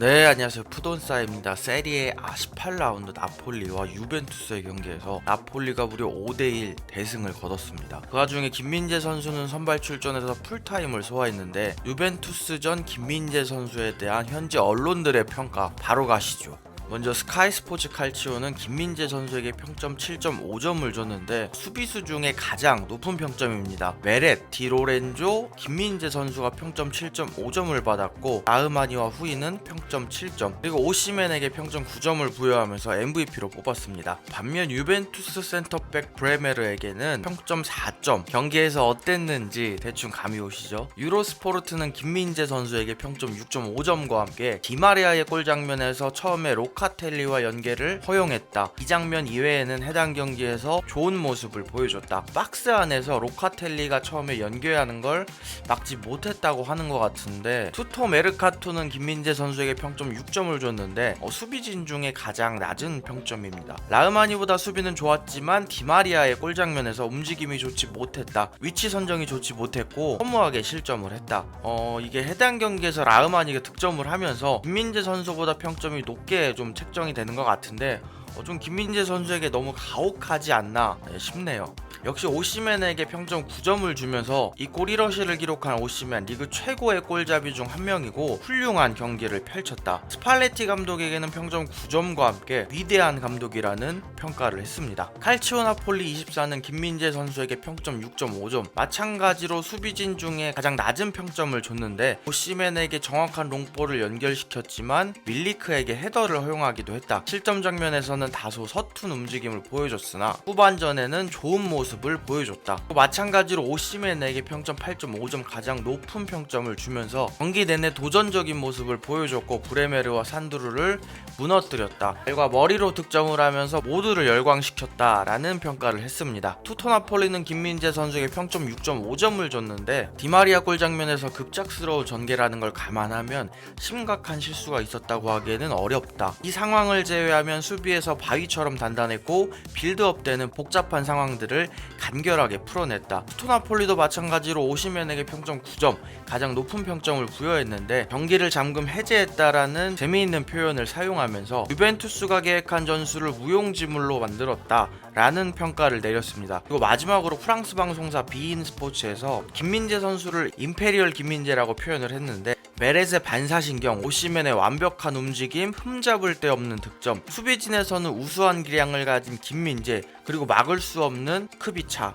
네 안녕하세요. 푸돈사입니다. 세리에 아 18라운드 나폴리와 유벤투스의 경기에서 나폴리가 무려 5대1 대승을 거뒀습니다. 그 와중에 김민재 선수는 선발 출전해서 풀타임을 소화했는데 유벤투스전 김민재 선수에 대한 현지 언론들의 평가 바로 가시죠 먼저 스카이 스포츠 칼치오는 김민재 선수에게 평점 7.5점을 줬는데 수비수 중에 가장 높은 평점입니다. 메렛, 디로렌조, 김민재 선수가 평점 7.5점을 받았고 아흐마니와 후이는 평점 7점 그리고 오시멘에게 평점 9점을 부여하면서 MVP로 뽑았습니다. 반면 유벤투스 센터백 브레메르에게는 평점 4점 경기에서 어땠는지 대충 감이 오시죠? 유로스포르트는 김민재 선수에게 평점 6.5점과 함께 디마리아의 골 장면에서 처음에 로카 텔리와 연계를 허용했다. 이 장면 이외에는 해당 경기에서 좋은 모습을 보여줬다. 박스 안에서 로카텔리가 처음에 연계하는 걸 막지 못했다고 하는 것 같은데 투토 메르카토는 김민재 선수에게 평점 6점을 줬는데 어, 수비진 중에 가장 낮은 평점입니다. 라흐마니보다 수비는 좋았지만 디마리아의 골 장면에서 움직임이 좋지 못했다. 위치 선정이 좋지 못했고 허무하게 실점을 했다. 어 이게 해당 경기에서 라흐마니가 득점을 하면서 김민재 선수보다 평점이 높게 좀 책정이 되는 것 같은데 어, 좀 김민재 선수에게 너무 가혹하지 않나 네, 싶네요. 역시 오시멘에게 평점 9점을 주면서 이 골이러시를 기록한 오시멘 리그 최고의 골잡이 중 한 명이고 훌륭한 경기를 펼쳤다. 스팔레티 감독에게는 평점 9점과 함께 위대한 감독이라는 평가를 했습니다. 칼치오 나폴리 24는 김민재 선수에게 평점 6.5점 마찬가지로 수비진 중에 가장 낮은 평점을 줬는데 오시멘에게 정확한 롱볼을 연결시켰지만 밀리크에게 헤더를 허용하기도 했다. 실점 장면에서는 다소 서툰 움직임을 보여줬으나 후반전에는 좋은 모습을 보여줬다. 또 마찬가지로 오시멘에게 평점 8.5점 가장 높은 평점을 주면서 경기 내내 도전적인 모습을 보여줬고 브레메르와 산드루를 무너뜨렸다. 결과 머리로 득점을 하면서 모두를 열광시켰다라는 평가를 했습니다. 투토나폴리는 김민재 선수에게 평점 6.5점을 줬는데 디마리아 골 장면에서 급작스러운 전개라는 걸 감안하면 심각한 실수가 있었다고 하기에는 어렵다. 이 상황을 제외하면 수비에서 바위처럼 단단했고 빌드업 때는 복잡한 상황들을 간결하게 풀어냈다. 투토나폴리도 마찬가지로 오시멘에게 평점 9점, 가장 높은 평점을 부여했는데 경기를 잠금 해제했다라는 재미있는 표현을 사용하면서 유벤투스가 계획한 전술을 무용지물로 만들었다라는 평가를 내렸습니다. 그리고 마지막으로 프랑스 방송사 비인 스포츠에서 김민재 선수를 임페리얼 김민재라고 표현을 했는데 메렛의 반사신경, 오시멘의 완벽한 움직임, 흠잡을 데 없는 득점, 수비진에서는 우수한 기량을 가진 김민재, 그리고 막을 수 없는 크비차.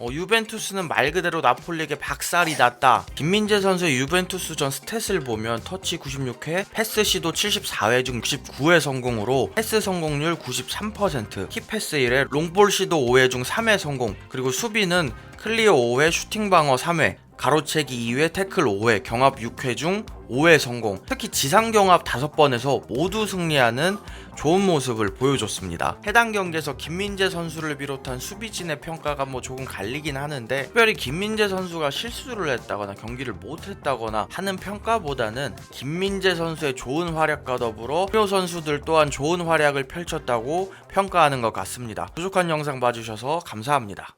어, 유벤투스는 말 그대로 나폴리에게 박살이 났다. 김민재 선수의 유벤투스 전 스탯을 보면 터치 96회, 패스 시도 74회 중 69회 성공으로 패스 성공률 93%, 키패스 1회, 롱볼 시도 5회 중 3회 성공, 그리고 수비는 클리어 5회, 슈팅 방어 3회, 가로채기 2회, 태클 5회, 경합 6회 중 5회 성공. 특히 지상 경합 5번에서 모두 승리하는 좋은 모습을 보여줬습니다. 해당 경기에서 김민재 선수를 비롯한 수비진의 평가가 뭐 조금 갈리긴 하는데 특별히 김민재 선수가 실수를 했다거나 경기를 못했다거나 하는 평가보다는 김민재 선수의 좋은 활약과 더불어 표 선수들 또한 좋은 활약을 펼쳤다고 평가하는 것 같습니다. 부족한 영상 봐주셔서 감사합니다.